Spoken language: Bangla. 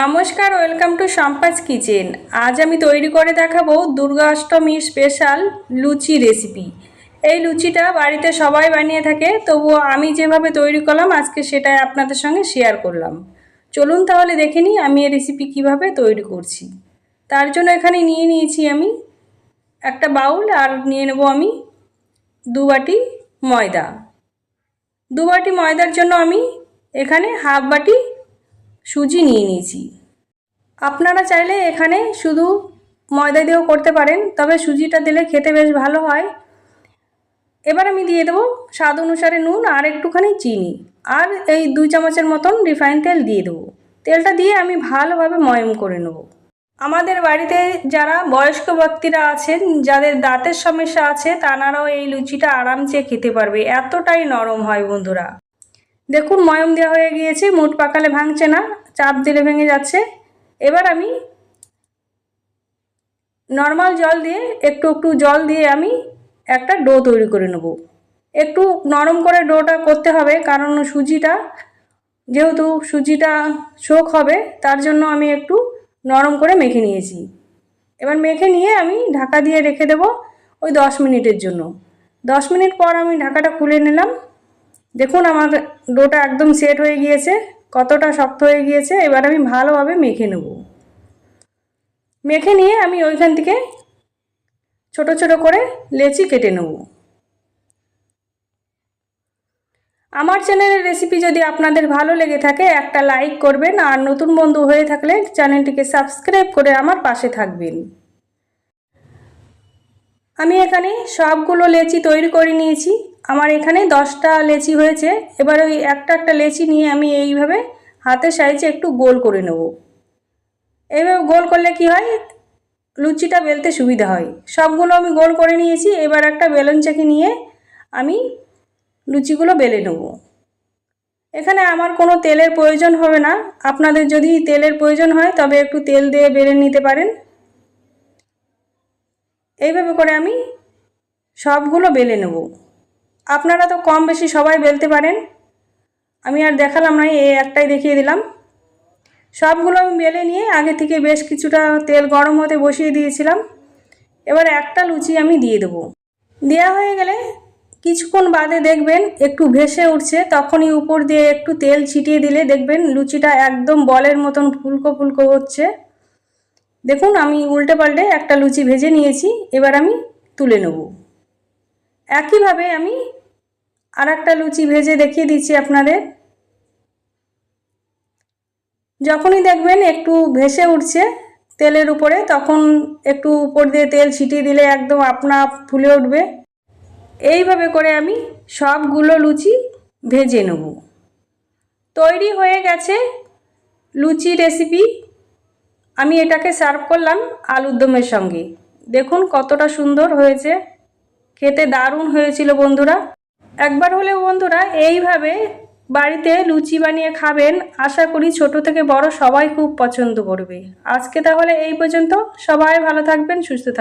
নমস্কার, ওয়েলকাম টু সম্পাস কিচেন। আজ আমি তৈরি করে দেখাবো দুর্গা অষ্টমীর স্পেশাল লুচি রেসিপি। এই লুচিটা বাড়িতে সবাই বানিয়ে থাকে, তবুও আমি যেভাবে তৈরি করলাম, আজকে সেটাই আপনাদের সঙ্গে শেয়ার করলাম। চলুন তাহলে দেখে নিই আমি এই রেসিপি কীভাবে তৈরি করছি। তার জন্য এখানে নিয়ে নিয়েছি আমি একটা বাউল, আর নিয়ে নেব আমি দু বাটি ময়দা। দু বাটি ময়দার জন্য আমি এখানে হাফ বাটি সুজি নিয়ে নিয়েছি। আপনারা চাইলে এখানে শুধু ময়দা দিয়েও করতে পারেন, তবে সুজিটা দিলে খেতে বেশ ভালো হয়। এবার আমি দিয়ে দেবো স্বাদ অনুসারে নুন আর একটুখানি চিনি। আর এই দুই চামচের মতন রিফাইন তেল দিয়ে দেবো। তেলটা দিয়ে আমি ভালোভাবে ময়ম করে নেব। আমাদের বাড়িতে যারা বয়স্ক ব্যক্তিরা আছেন, যাদের দাঁতের সমস্যা আছে তানারাও এই লুচিটা আরামসে খেতে পারবে। এতটাই নরম হয় বন্ধুরা। দেখুন, ময়ম দেওয়া হয়ে গিয়েছে মুঠ পাকালে ভাঙছে না, চাপ দিলে ভেঙে যাচ্ছে। এবার আমি নর্মাল জল দিয়ে, একটু একটু জল দিয়ে আমি একটা ডো তৈরি করে নেব। একটু নরম করে ডোটা করতে হবে, কারণ সুজিটা, যেহেতু সুজিটা শোক হবে, তার জন্য আমি একটু নরম করে মেখে নিয়েছি। এবার মেখে নিয়ে আমি ঢাকা দিয়ে রেখে দেব ওই দশ মিনিটের জন্য। দশ মিনিট পর আমি ঢাকাটা খুলে নিলাম। দেখুন, আমার ডোটা একদম সেট হয়ে গিয়েছে, কতটা শক্ত হয়ে গিয়েছে, এবার আমি ভালোভাবে মেখে নেব। মেখে নিয়ে আমি ওইখান থেকে ছোট ছোট করে লেচি কেটে নেব। আমার চ্যানেলের রেসিপি যদি আপনাদের ভালো লেগে থাকে, একটা লাইক করবেন, আর নতুন বন্ধু হয়ে থাকলে চ্যানেলটিকে সাবস্ক্রাইব করে আমার পাশে থাকবেন। আমি এখানে সবগুলো লেচি তৈরি করে নিয়েছি। আমার এখানে দশটা লেচি হয়েছে। এবার ওই একটা একটা লেচি নিয়ে আমি এইভাবে হাতের সাইজে একটু গোল করে নেব। এইভাবে গোল করলে কি হয়? লুচিটা বেলতে সুবিধা হয়। সবগুলো আমি গোল করে নিয়েছি। এবার একটা বেলুন চাকি নিয়ে আমি লুচিগুলো বেলে নেব। এখানে আমার কোনো তেলের প্রয়োজন হবে না। আপনাদের যদি তেলের প্রয়োজন হয়, তবে একটু তেল দিয়ে বেলে নিতে পারেন। এইভাবে করে আমি সবগুলো বেলে নেব। আপনারা তো কম বেশি সবাই বেলতে পারেন। আমি আর দেখালাম না, এই একটাই দেখিয়ে দিলাম। সবগুলো আমি বেলে নিয়ে আগে থেকে বেশ কিছুটা তেল গরম হতে বসিয়ে দিয়েছিলাম। এবার একটা লুচি আমি দিয়ে দেবো। দেওয়া হয়ে গেলে কিছুক্ষণ বাদে দেখবেন একটু ভেসে উঠছে, তখনই উপর দিয়ে একটু তেল ছিটিয়ে দিলে দেখবেন লুচিটা একদম বলের মতন ফুলকো ফুলকো হচ্ছে। দেখুন, আমি উল্টে পাল্টে একটা লুচি ভেজে নিয়েছি, এবার আমি তুলে নেব। একইভাবে আমি আর একটা লুচি ভেজে দেখিয়ে দিচ্ছি আপনাদের। যখনই দেখবেন একটু ভেসে উঠছে তেলের উপরে, তখন একটু উপর দিয়ে তেল ছিটিয়ে দিলে একদম আপনা আপ ফুলে উঠবে। এইভাবে করে আমি সবগুলো লুচি ভেজে নেব। তৈরি হয়ে গেছে লুচি রেসিপি। আমি এটাকে সার্ভ করলাম আলুর দমের সঙ্গে। দেখুন কতটা সুন্দর হয়েছে। খেতে দারুণ হয়েছিল বন্ধুরা। একবার হলেও বন্ধুরা, এইভাবে বাড়িতে লুচি বানিয়ে খাবেন, আশা করি ছোট থেকে বড় সবাই খুব পছন্দ করবে। আজকে তাহলে এই পর্যন্ত। সবাই ভালো থাকবেন, সুস্থ থাকবেন।